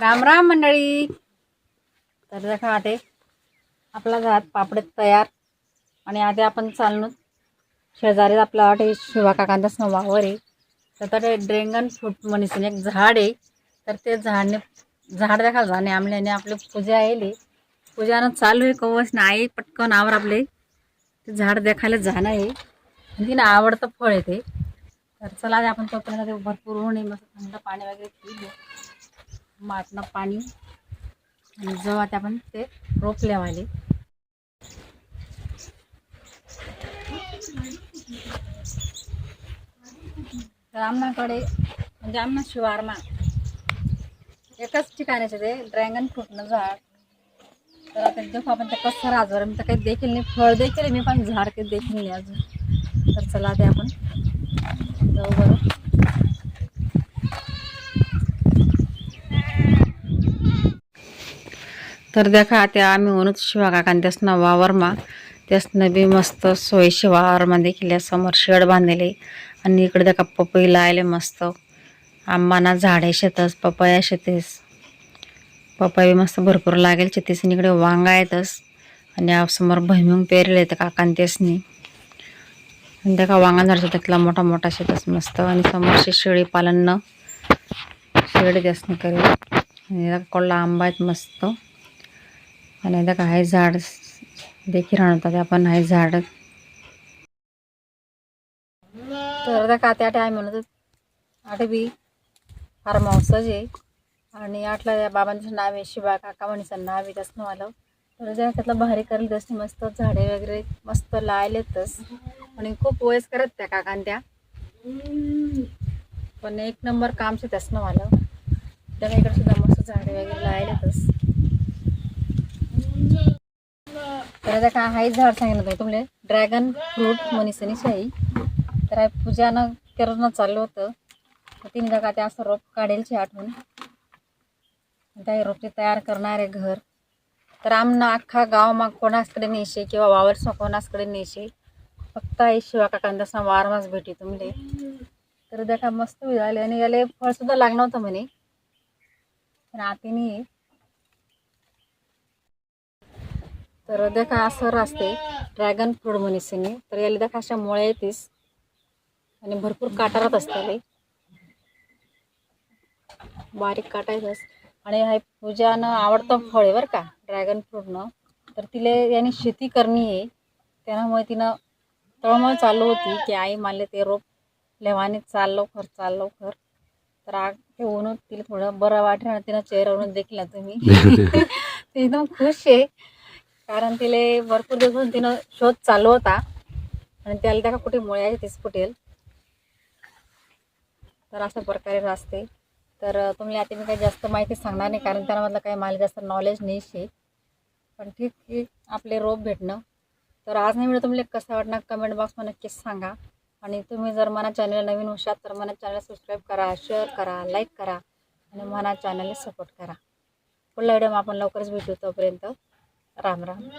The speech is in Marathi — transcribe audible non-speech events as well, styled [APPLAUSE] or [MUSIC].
राम राम मंडळी. तर देखा आते आपला घरात पापड तयार आणि आता आपण चाललो शेजारी आपला वाटे शिवा काकांचाच वावर आहे. तर ते ड्रेंगन फ्रूट म्हणून एक झाड आहे. तर ते झाडने झाड देखा झाणे आमल्याने आपले पूजा येईल पूजानं चालू आहे कवच ना आई पटकन आवर आपले. ते झाड देखायला जाणं आहे. म्हणजे ना आवडतं फळ आहे ते. तर चला आपण तोपर्यंत भरपूर ऊन आहे मस्त थंड पाणी वगैरे पिलो माटणं पाणी आणि जेव्हा ते आपण ते रोपल्यावाले. तर आमनाकडे म्हणजे आमना शिवारमा एकाच ठिकाणाचे ते ड्रॅगन फ्रूटनं झाड. तर आता देखो आपण ते कसं राजवर मी तर काही देखील नाही फळ देखील मी पण झाड काही देखील नाही अजून. तर चला ते आपण जाऊ बरं. तर देखा त्या आम्ही म्हणूच शिवा काकान त्यासनं वावरमा त्यासनं बी मस्त सोयीशी वावरमा देखील समोर शेड बांधलेले. आणि इकडे देखा पपई लायले मस्त. आंबाना झाडे शेतस पपया शेतेस. पपई मस्त भरपूर लागेल शेतीस. आणि इकडे वांगा येतस. आणि समोर भैमुंग पेरले येतं काकान त्यासनी. आणि त्या का वांगा झाड शेतातला मोठा मोठा शेतस मस्त. आणि समोरचे शेळी पालन शेळी त्यासनी करेल. आणि इथं कोल्हा आंबा आहेत मस्त. आणि इथं काही झाड देखील आणतात आपण आहे झाड. तर त्या का त्या टायम म्हणत आठ बी फार हाऊसच आहे. आणि आठला त्या बाबांचं नाव आहे शिवा काका म्हणीचं नाव आहे तसं आलं. तर ज्या त्यातलं भारी करेल तसं मस्त झाडे वगैरे मस्त लायलेतच. आणि खूप वयस करत त्या काकान त्या. पण एक नंबर काम शे तसं मला त्याला इकडे सुद्धा मस्त झाडे वगैरे लायलेतच. तर आता काय हाही झाड सांगितलं होतं तुमले ड्रॅगन फ्रूट मनीसनी शाही. तर पूजानं करणं चाललं होतं. तर तिने जगा ते असं रोप काढेलची आठवण. त्या रोपचे तयार करणारे घर. तर आमना अख्खा गाव मग नेशे किंवा वावरसा कोणासकडे नेशे? फक्त आई शिवा काकांदा वारमाच भेटी तुमले तर देखा मस्त झाले आणि याला फळ सुद्धा लागणार होतं म्हणे. पण आतीने तर देखा असं असते ड्रॅगन फ्रूट म्हणीसनी तर याला देखा अशा मुळे येतेस. आणि भरपूर काटारात असते बारीक काटा येतस. आणि हा पूजानं आवडतं फळ आहे बरं का ड्रॅगन फ्रूटनं तर तिला याने शेती करणी आहे. त्यामुळे तिनं तळमळ चालू होती की आई मला ते रोप लेवाने चाल लवकर चाल लवकर. तर आग ते ऊन तिला थोडं बरं वाटेल आणि तिनं चेहऱ्यावरून देखील तुम्ही. [LAUGHS] [LAUGHS] ती एकदम खुश आहे. कारण तिला भरपूर दिवस तिनं शोध चालू होता. आणि त्याला त्या कुठे मुळे आहे तेच फुटेल. तर अशा प्रकारे असते. तर तुम्ही आता मी काही जास्त माहिती सांगणार नाही कारण त्यामधलं काही मला जास्त नॉलेज नाही शे पण ठीक आहे आपले रोप भेटणं. तर आज नाही व्हिडिओ तुम्हाला कसं वाटणार कमेंट बॉक्समध्ये नक्कीच सांगा. आणि तुम्ही जर मला चॅनल नवीन होशात तर मला चॅनल सबस्क्राईब करा शेअर करा लाईक करा. आणि मला चॅनलला सपोर्ट करा. पुढल्या व्हिडिओ आपण लवकरच भेटू तोपर्यंत. राम राम.